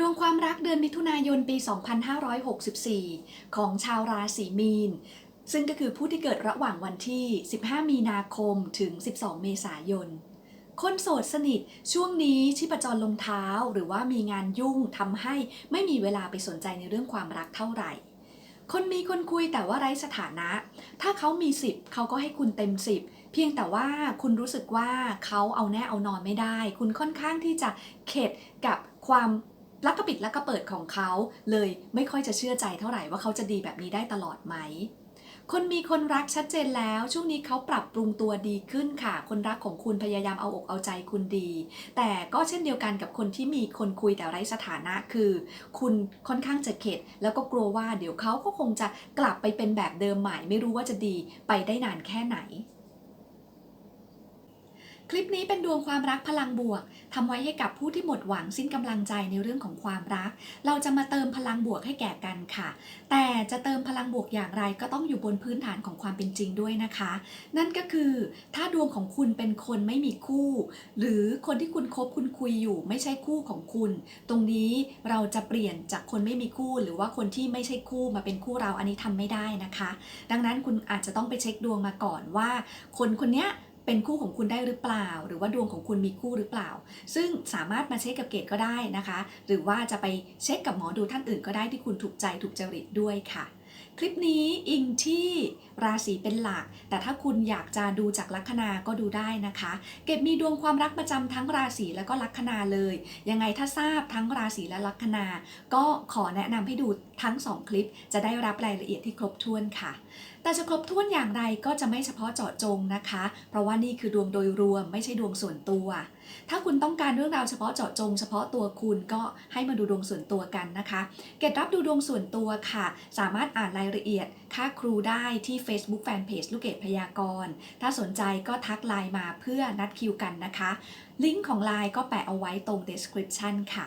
ดวงความรักเดือนมิถุนายนปี 2564 ของชาวราศีมีน ซึ่งก็คือผู้ที่เกิดระหว่างวันที่ 15 มีนาคมถึง 12 เมษายน คนโสดสนิทช่วงนี้ชีพจรลงเท้าหรือว่ามีงานยุ่งทำให้ไม่มีเวลาไปสนใจในเรื่องความรักเท่าไหร่ คนมีคนคุยแต่ว่าไร้สถานะ ถ้าเขามี 10 เขาก็ให้คุณเต็ม 10เพียงแต่ว่าคุณรู้สึกว่าเขาเอาแน่เอานอนไม่ได้ คุณค่อนข้างที่จะเข็ดกับความ ลักกระปิดลักกระเปิดของเขาเลยไม่ค่อยจะเชื่อใจเท่าไหร่ว่าเขาจะดีแบบนี้ได้ตลอดไหม คนมีคนรักชัดเจนแล้ว ช่วงนี้เขาปรับปรุงตัวดีขึ้นค่ะ คนรักของคุณพยายามเอาอกเอาใจคุณดี แต่ก็เช่นเดียวกันกับคนที่มีคนคุยแต่ไร้สถานะคือ คุณค่อนข้างจะเข็ด แล้วก็กลัวว่าเดี๋ยวเขาก็คงจะกลับไปเป็นแบบเดิมใหม่ ไม่รู้ว่าจะดีไปได้นานแค่ไหน คลิปนี้เป็นดวงความรักพลังบวกทำไว้ให้กับผู้ที่หมดหวังสิ้นกำลังใจในเรื่องของความรัก เราจะมาเติมพลังบวกให้แก่กันค่ะ แต่จะเติมพลังบวกอย่างไรก็ต้องอยู่บนพื้นฐานของความเป็นจริงด้วยนะคะ นั่นก็คือถ้าดวงของคุณเป็นคนไม่มีคู่ หรือคนที่คุณคบคุณคุยอยู่ไม่ใช่คู่ของคุณ ตรงนี้เราจะเปลี่ยนจากคนไม่มีคู่ หรือว่าคนที่ไม่ใช่คู่มาเป็นคู่เราอันนี้ทำไม่ได้นะคะ ดังนั้นคุณอาจจะต้องไปเช็คดวงมาก่อนว่า คนคนเนี้ย เป็นคู่ของคุณได้หรือเปล่า หรือว่าดวงของคุณมีคู่หรือเปล่า ซึ่งสามารถมาเช็คกับเกตก็ได้นะคะ หรือว่าจะไปเช็คกับหมอดูท่านอื่นก็ได้ที่คุณถูกใจถูกจริตด้วยค่ะ คลิปนี้อิงที่ราศีเป็นหลัก แต่ถ้าคุณอยากจะดูจากลัคนาก็ดูได้นะคะ เก็บมีดวงความรักประจำทั้งราศีแล้วก็ลัคนาเลย ยังไงถ้าทราบทั้งราศีและลัคนา ก็ขอแนะนำให้ดูทั้ง 2 คลิป จะได้รับรายละเอียดที่ครบถ้วนค่ะ แต่จะครบถ้วนอย่างไรก็จะไม่เฉพาะเจาะจงนะคะ เพราะว่านี่คือดวงโดยรวมไม่ใช่ดวงส่วนตัว ถ้าคุณต้องการเรื่องราวเฉพาะเจาะจง เฉพาะตัวคุณก็ให้มาดูดวงส่วนตัวกันนะคะ เกดรับดูดวงส่วนตัวค่ะ สามารถอ่านรายละเอียด ค่าครูได้ที่ Facebook Fanpage ลูกเกดพยากรณ์ ถ้าสนใจก็ทักไลน์มาเพื่อนัดคิวกันนะคะ ลิงก์ของไลน์ก็แปะเอาไว้ตรง description ค่ะ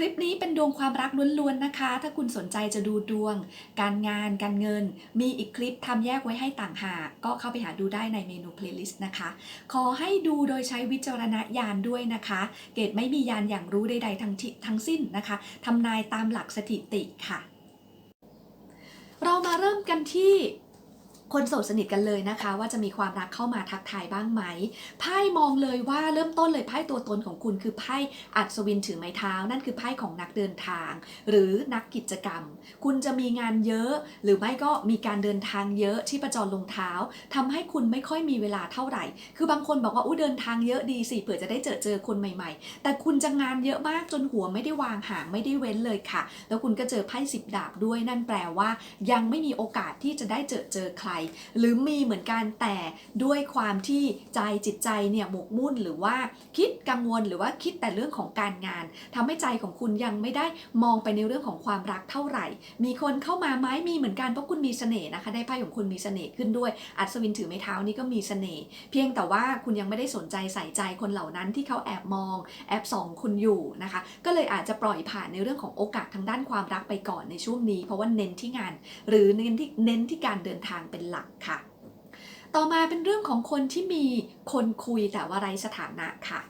คลิปนี้เป็นดวงความรักล้วนๆนะคะ ถ้าคุณสนใจจะดูดวง การงาน การเงิน มีอีกคลิปทำแยกไว้ให้ต่างหาก ก็เข้าไปหาดูได้ในเมนู playlist นะคะ ขอให้ดูโดยใช้วิจารณญาณด้วยนะคะ เกรดไม่มียานอย่างรู้ใดๆทั้งทั้งสิ้นนะคะทำนายตามหลักสถิติค่ะ เรามาเริ่มกันที่ คนโสดสนิทกันเลยนะคะ ว่าจะมีความรักเข้ามาทักทายบ้างไหมไพ่มองเลยว่าเริ่มต้นเลยไพ่ตัวตนของคุณคือไพ่อัศวินถือไม้เท้า นั่นคือไพ่ของนักเดินทาง หรือนักกิจกรรม คุณจะมีงานเยอะ หรือไม่ก็มีการเดินทางเยอะที่ประจรลงเท้าทำให้คุณไม่ค่อยมีเวลาเท่าไหร่ คือบางคนบอกว่าอู้เดินทางเยอะดีสิเผื่อจะได้เจอเจอคนใหม่ๆ แต่คุณจะงานเยอะมากจนหัวไม่ได้วางหางไม่ได้เว้นเลยค่ะ แล้วคุณก็เจอไพ่สิบดาบด้วยนั่นแปลว่า ยังไม่มีโอกาสที่จะได้เจอเจอใครหรือมีเหมือนกันแต่ด้วยความที่ใจจิตใจเนี่ยหมกมุ่นหรือว่าคิดกังวลหรือว่าคิดแต่เรื่องของการงานทำให้ใจของคุณยังไม่ได้มองไปในเรื่องของความรักเท่าไหร่ มีคนเข้ามาไหมมีเหมือนกันเพราะคุณมีเสน่ห์นะคะ ได้ไพ่ของคุณมีเสน่ห์ขึ้นด้วย อัศวินถือไม้เท้านี่ก็มีเสน่ห์เพียงแต่ว่าคุณยังไม่ได้สนใจใส่ใจคนเหล่านั้นที่เขาแอบมองแอบส่องคุณอยู่นะคะ ก็เลยอาจจะปล่อยผ่านในเรื่องของโอกาสทางด้านความรักไปก่อนในช่วงนี้ เพราะว่าเน้นที่งาน หรือเน้นที่เน้นที่การเดินทางเป็นหลักค่ะ ต่อมาเป็นเรื่องของคนที่มีคนคุยแต่ว่าไร้สถานะค่ะ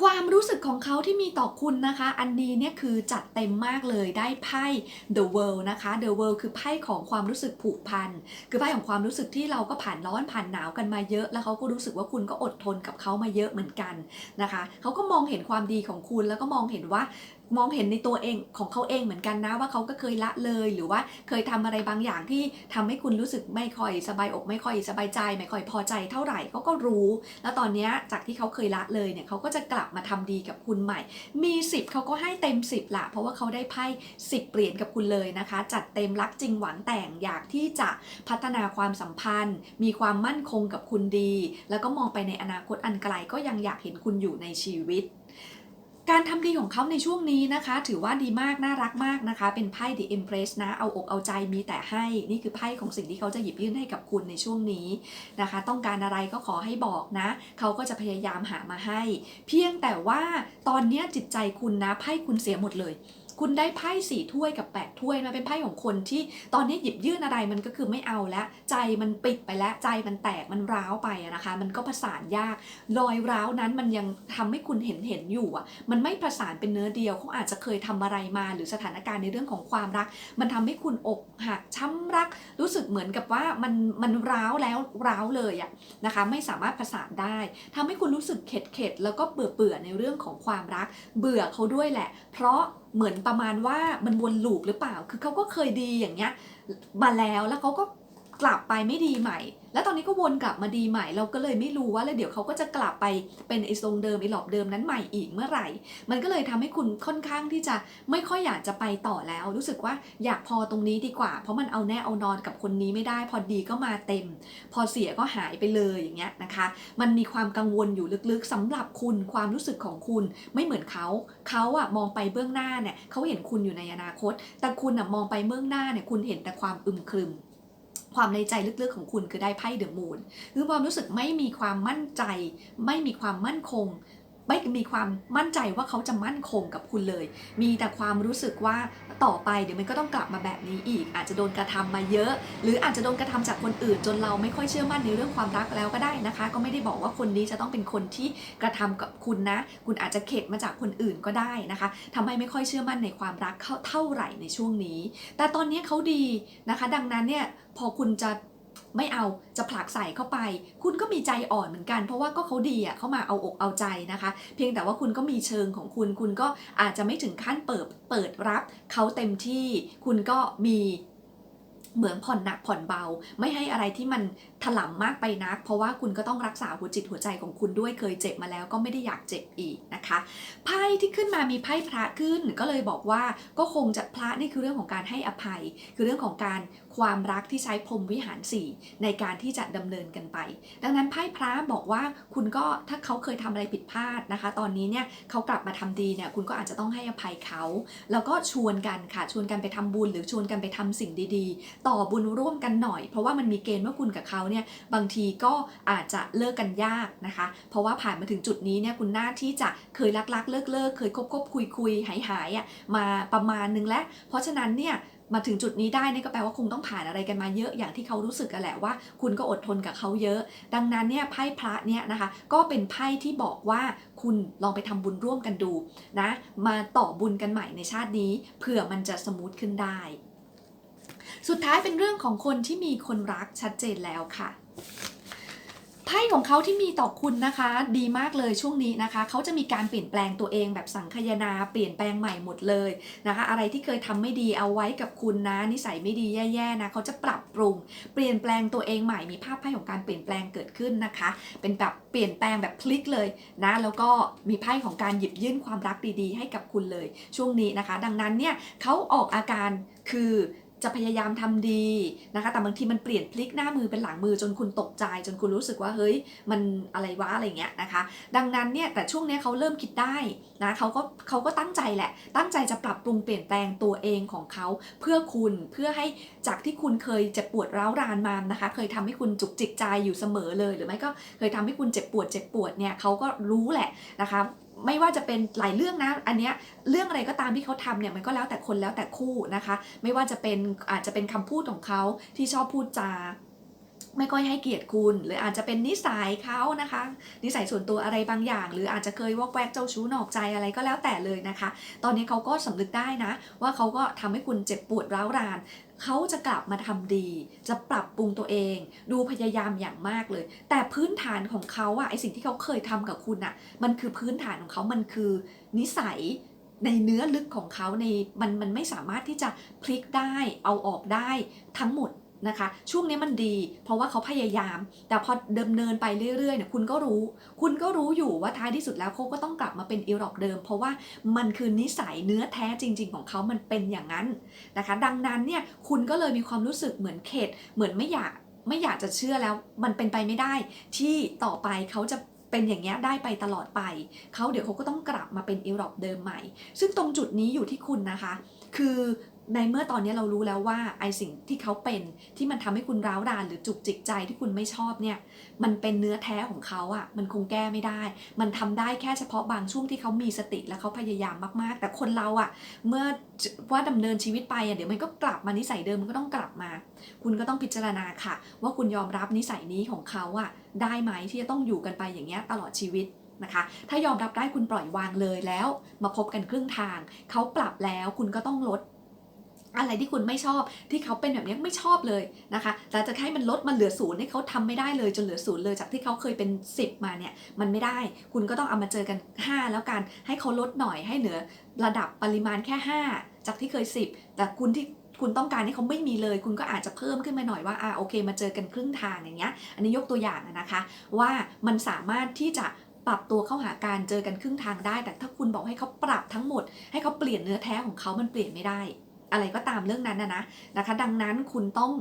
ความรู้สึกของเขาที่มีต่อคุณนะคะ อันนี้เนี่ยคือจัดเต็มมากเลยได้ไพ่ The World นะคะ The World คือไพ่ของความรู้สึกผูกพัน คือไพ่ของความรู้สึกที่เราก็ผ่านร้อนผ่านหนาวกันมาเยอะ แล้วเขาก็รู้สึกว่าคุณก็อดทนกับเขามาเยอะเหมือนกันนะคะ เขาก็มองเห็นความดีของคุณแล้วก็มองเห็นว่า มองเห็นในตัวเองของเขาเองเหมือนกันนะว่าเขาก็เคยละเลย หรือว่าเคยทำอะไรบางอย่างที่ทำให้คุณรู้สึกไม่ค่อยสบายอกไม่ค่อยสบายใจ ไม่ค่อยพอใจเท่าไหร่เขาก็รู้ แล้วตอนนี้จากที่เขาเคยละเลยเนี่ยเขาก็จะกลับมาทำดีกับคุณใหม่ มี 10เขาก็ให้เต็ม 10ละเพราะว่าเขาได้ไพ่10เหรียญกับคุณเลยนะคะ จัดเต็มรักจริงหวังแต่งอยากที่จะพัฒนาความสัมพันธ์ มีความมั่นคงกับคุณดี แล้วก็มองไปในอนาคตอันไกลก็ยังอยากเห็นคุณอยู่ในชีวิต การทำดีของเขาในช่วงนี้นะคะ ถือว่าดีมาก น่ารักมากนะคะ เป็นไพ่ The Empress นะ เอาอกเอาใจมีแต่ให้ นี่คือไพ่ของสิ่งที่เขาจะหยิบยื่นให้กับคุณในช่วงนี้นะคะ ต้องการอะไรก็ขอให้บอกนะ เขาก็จะพยายามหามาให้ เพียงแต่ว่าตอนนี้จิตใจคุณนะไพ่คุณเสียหมดเลย คุณได้ไพ่สี่ถ้วยกับแปดถ้วยมาเป็นไพ่ของคนที่ตอนนี้หยิบยื่นอะไรมันก็คือไม่เอาแล้วใจมันปิดไปแล้วใจมันแตกมันร้าวไปนะคะ มันก็ประสานยากรอยร้าวนั้นมันยังทำให้คุณเห็นเห็นอยู่อะมันไม่ประสานเป็นเนื้อเดียวเขาอาจจะเคยทำอะไรมา หรือสถานการณ์ในเรื่องของความรัก มันทำให้คุณอกหักช้ำรัก รู้สึกเหมือนกับว่ามันมันร้าวแล้วร้าวเลยอะนะคะ ไม่สามารถประสานได้ทำให้คุณรู้สึกเข็ดเข็ดแล้วก็เบื่อเบื่อในเรื่องของความรัก เบื่อเขาด้วยแหละ เพราะ เหมือนประมาณว่ามันวนลูปหรือเปล่า คือเขาก็เคยดีอย่างเงี้ยมาแล้วแล้วเขาก็ กลับไปไม่ดีใหม่ แล้วตอนนี้ก็วนกลับมาดีใหม่ เราก็เลยไม่รู้ว่าแล้วเดี๋ยวเขาก็จะกลับไปเป็นไอ้ทรงเดิมไอ้หลอบเดิมนั้นใหม่อีกเมื่อไหร่ มันก็เลยทำให้คุณค่อนข้างที่จะไม่ค่อยอยากจะไปต่อแล้ว รู้สึกว่าอยากพอตรงนี้ดีกว่า เพราะมันเอาแน่เอานอนกับคนนี้ไม่ได้ พอดีก็มาเต็ม พอเสียก็หายไปเลยอย่างเงี้ยนะคะ มันมีความกังวลอยู่ลึกๆสำหรับคุณความรู้สึกของคุณไม่เหมือนเขาเขาอะมองไปเบื้องหน้าเนี่ยเขาเห็นคุณอยู่ในอนาคต แต่คุณอะมองไปเบื้องหน้าเนี่ยคุณเห็นแต่ความอึมครึม ความในใจลึกๆของคุณคือได้ไพ่เดอะมูนคือความรู้สึกไม่มีความมั่นใจ ไม่มีความมั่นคง ไม่มีความมั่นใจว่าเขาจะมั่นคงกับคุณเลย มีแต่ความรู้สึกว่าต่อไปเดี๋ยวมันก็ต้องกลับมาแบบนี้อีก อาจจะโดนกระทำมาเยอะ หรืออาจจะโดนกระทำจากคนอื่น จนเราไม่ค่อยเชื่อมั่นในเรื่องความรักแล้วก็ได้นะคะ ก็ไม่ได้บอกว่าคนนี้จะต้องเป็นคนที่กระทำกับคุณนะ คุณอาจจะเข็ดมาจากคนอื่นก็ได้นะคะทำให้ไม่ค่อยเชื่อมั่นในความรักเข้าเท่าไหร่ในช่วงนี้ แต่ตอนนี้เขาดีนะคะ ดังนั้นเนี่ยพอคุณจะ ไม่เอาจะผลักใส่เข้าไป คุณก็มีใจอ่อนเหมือนกัน เพราะว่าก็เขาดีอะเขามาเอาอกเอาใจนะคะ เพียงแต่ว่าคุณก็มีเชิงของคุณ คุณก็อาจจะไม่ถึงขั้นเปิดเปิดรับเขาเต็มที่ คุณก็มีเหมือนผ่อนหนักผ่อนเบา ไม่ให้อะไรที่มัน ถล่มมากไปนัก เพราะว่าคุณก็ต้องรักษาหัวจิตหัวใจของคุณด้วยเคยเจ็บมาแล้วก็ไม่ได้อยากเจ็บอีกนะคะไพ่ที่ขึ้นมามีไพ่พระขึ้นก็เลยบอกว่าก็คงจะพระนี่คือเรื่องของการให้อภัย คือเรื่องของการความรักที่ใช้พรมวิหารสีในการที่จะดำเนินกันไป ดังนั้นไพ่พระบอกว่าคุณก็ถ้าเขาเคยทำอะไรผิดพลาดนะคะ ตอนนี้เนี่ยเขากลับมาทำดีเนี่ยคุณก็อาจจะต้องให้อภัยเขา แล้วก็ชวนกันค่ะชวนกันไปทำบุญ หรือชวนกันไปทำสิ่งดี ๆ ต่อบุญร่วมกันหน่อย เพราะว่ามันมีเกณฑ์ว่าคุณกับเขาเนี่ยบางทีก็อาจจะเลิกกันยากนะคะ เพราะว่าผ่านมาถึงจุดนี้เนี่ยคุณหน่าที่จะเคยรักๆเลิกเลิกเคยคบคบคุยคุยหายหายอะมาประมาณนึงแล้ว เพราะฉะนั้นเนี่ยมาถึงจุดนี้ได้นี่ก็แปลว่าคงต้องผ่านอะไรกันมาเยอะอย่างที่เขารู้สึกกันแหละว่า คุณก็อดทนกับเขาเยอะ ดังนั้นเนี่ยไพ่พระเนี่ยนะคะ ก็เป็นไพ่ที่บอกว่าคุณลองไปทำบุญร่วมกันดูนะ มาต่อบุญกันใหม่ในชาตินี้เผื่อมันจะสมูทขึ้นได้ สุดท้ายเป็นเรื่องของคนที่มีคนรักชัดเจนแล้วค่ะไพ่ของเขาที่มีต่อคุณนะคะ ดีมากเลยช่วงนี้นะคะ เขาจะมีการเปลี่ยนแปลงตัวเองแบบสังคยนาเปลี่ยนแปลงใหม่หมดเลยนะคะ อะไรที่เคยทำไม่ดีเอาไว้กับคุณนะ นิสัยไม่ดีแย่ๆนะเขาจะปรับปรุง เปลี่ยนแปลงตัวเองใหม่มีภาพไพ่ของการเปลี่ยนแปลงเกิดขึ้นนะคะ เป็นแบบเปลี่ยนแปลงแบบพลิกเลยนะแล้วก็มีไพ่ของการหยิบยื่นความรักดีๆ ให้กับคุณเลย ช่วงนี้นะคะ ดังนั้นเนี่ยเขาออกอาการคือ จะพยายามทำดีนะคะแต่บางทีมันเปลี่ยนพลิกหน้ามือเป็นหลังมือจนคุณตกใจ จนคุณรู้สึกว่าเฮ้ยมันอะไรวะอะไรเงี้ยนะคะ ดังนั้นเนี่ยแต่ช่วงนี้เขาเริ่มคิดได้นะเขาก็เขาก็ตั้งใจแหละ ตั้งใจจะปรับปรุงเปลี่ยนแปลงตัวเองของเขาเพื่อคุณเพื่อให้จากที่คุณเคยเจ็บปวดร้าวรานมานะคะ เคยทำให้คุณจุกจิกใจอยู่เสมอเลย หรือไม่ก็เคยทำให้คุณเจ็บปวดเจ็บปวดเนี่ยเขาก็รู้แหละนะคะ ไม่ว่าจะเป็นหลายเรื่องนะ อันเนี้ยเรื่องอะไรก็ตามที่เขาทำเนี่ยมันก็แล้วแต่คนแล้วแต่คู่นะคะ ไม่ว่าจะเป็นอาจจะเป็นคำพูดของเขาที่ชอบพูดจา ไม่ค่อยให้เกียรติคุณ หรืออาจจะเป็นนิสัยเขานะคะ นิสัยส่วนตัวอะไรบางอย่าง หรืออาจจะเคยวอกแวกเจ้าชู้นอกใจอะไรก็แล้วแต่เลยนะคะ ตอนนี้เขาก็สำนึกได้นะ ว่าเขาก็ทำให้คุณเจ็บปวดร้าวรานเขาจะกลับมาทำดี จะปรับปรุงตัวเอง ดูพยายามอย่างมากเลย แต่พื้นฐานของเขาอะไอสิ่งที่เขาเคยทำกับคุณอะมันคือพื้นฐานของเขามันคือ นิสัยในเนื้อลึกของเขาในมันมันไม่สามารถที่จะพลิกได้เอาออกได้ทั้งหมด นะคะ ช่วงนี้มันดี เพราะว่าเขาพยายาม แต่พอเดิมเนินไปเรื่อยๆเนี่ยคุณก็รู้ คุณก็รู้อยู่ว่าท้ายที่สุดแล้วเขาก็ต้องกลับมาเป็นอีรอบเดิม เพราะว่ามันคือนิสัยเนื้อแท้จริง ๆ ของเขามันเป็นอย่างนั้นนะคะ ดังนั้นเนี่ยคุณก็เลยมีความรู้สึกเหมือนเข็ดเหมือนไม่อยากไม่อยากจะเชื่อแล้วมันเป็นไปไม่ได้ ที่ต่อไปเขาจะเป็นอย่างเงี้ยได้ไปตลอดไป เขาเดี๋ยวเขาก็ต้องกลับมาเป็นอีรอบเดิมใหม่ ซึ่งตรงจุดนี้อยู่ที่คุณนะคะ คือ ในเมื่อตอนนี้เรารู้แล้วว่าไอสิ่งที่เขาเป็นที่มันทำให้คุณร้าวรานหรือจุกจิกใจที่คุณไม่ชอบเนี่ย มันเป็นเนื้อแท้ของเขาอะ่ะ มันคงแก้ไม่ได้ มันทำได้แค่เฉพาะบางช่วงที่เขามีสติและเขาพยายามมากๆ แต่คนเราอะ่ะ เมื่อว่าดำเนินชีวิตไปอะ่ะเดี๋ยวมันก็กลับมานิสัยเดิมมันก็ต้องกลับมา คุณก็ต้องพิจารณาค่ะ ว่าคุณยอมรับนิสัยนี้ของเขาอะ่ะ ได้ไหมที่จะต้องอยู่กันไปอย่างเงี้ยตลอดชีวิตนะคะถ้ายอมรับได้คุณปล่อยวางเลยแล้ว มาพบกันครึ่งทาง เขาปรับแล้วคุณก็ต้องลด อะไรที่คุณไม่ชอบที่เขาเป็นแบบนี้ไม่ชอบเลยนะคะแต่จะให้มันลดมาเหลือศูนย์ให้เขาทำไม่ได้เลยจนเหลือศูนย์เลยจากที่เขาเคยเป็น 10 มาเนี่ยมันไม่ได้ คุณก็ต้องเอามาเจอกัน 5 แล้วกันให้เขาลดหน่อยให้เหลือระดับปริมาณแค่ 5 จากที่เคย 10 แต่คุณที่คุณต้องการให้เขาไม่มีเลย คุณก็อาจจะเพิ่มขึ้นมาหน่อยว่าอ่าโอเค มาเจอกันครึ่งทางอย่างเงี้ยอันนี้ยกตัวอย่างนะคะ ว่ามันสามารถที่จะปรับตัวเข้าหาการเจอกันครึ่งทางได้ แต่ถ้าคุณบอกให้เขาปรับทั้งหมด ให้เขาเปลี่ยนเนื้อแท้ของเขามันเปลี่ยนไม่ได้ อะไรก็ตามเรื่องนั้นนะนะนะคะ ดังนั้นคุณต้อง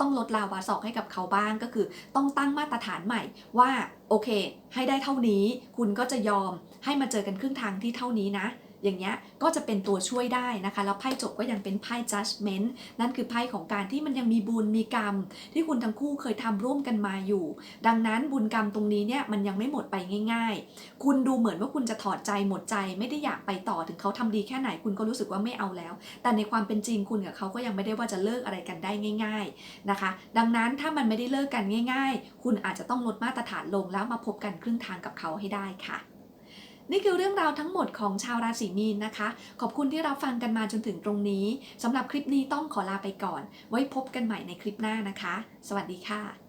ต้องลดลาวาสอกให้กับเขาบ้างก็คือ ต้องตั้งมาตรฐานใหม่ว่าโอเค ให้ได้เท่านี้ คุณก็จะยอมให้มาเจอกันครึ่งทางที่เท่านี้นะ อย่างเงี้ยก็จะเป็นตัวช่วยได้นะคะ แล้วไพ่จบก็ยังเป็นไพ่ judgment นั่นคือไพ่ของการที่มันยังมีบุญมีกรรม ที่คุณทั้งคู่เคยทำร่วมกันมาอยู่ ดังนั้นบุญกรรมตรงนี้เนี่ยมันยังไม่หมดไปง่าย ๆ คุณดูเหมือนว่าคุณจะถอดใจหมดใจ ไม่ได้อยากไปต่อถึงเขาทำดีแค่ไหนคุณก็รู้สึกว่าไม่เอาแล้ว แต่ในความเป็นจริงคุณกับเขาก็ยังไม่ได้ว่าจะเลิกอะไรกันได้ง่าย ๆนะคะ ดังนั้นถ้ามันไม่ได้เลิกกันง่าย ๆ คุณอาจจะต้องลดมาตรฐานลงแล้วมาพบกันครึ่งทางกับเขาให้ได้ค่ะ นี่คือเรื่องราวทั้งหมดของชาวราศีมีนนะคะ ขอบคุณที่รับฟังกันมาจนถึงตรงนี้สำหรับคลิปนี้ต้องขอลาไปก่อน ไว้พบกันใหม่ในคลิปหน้านะคะ สวัสดีค่ะ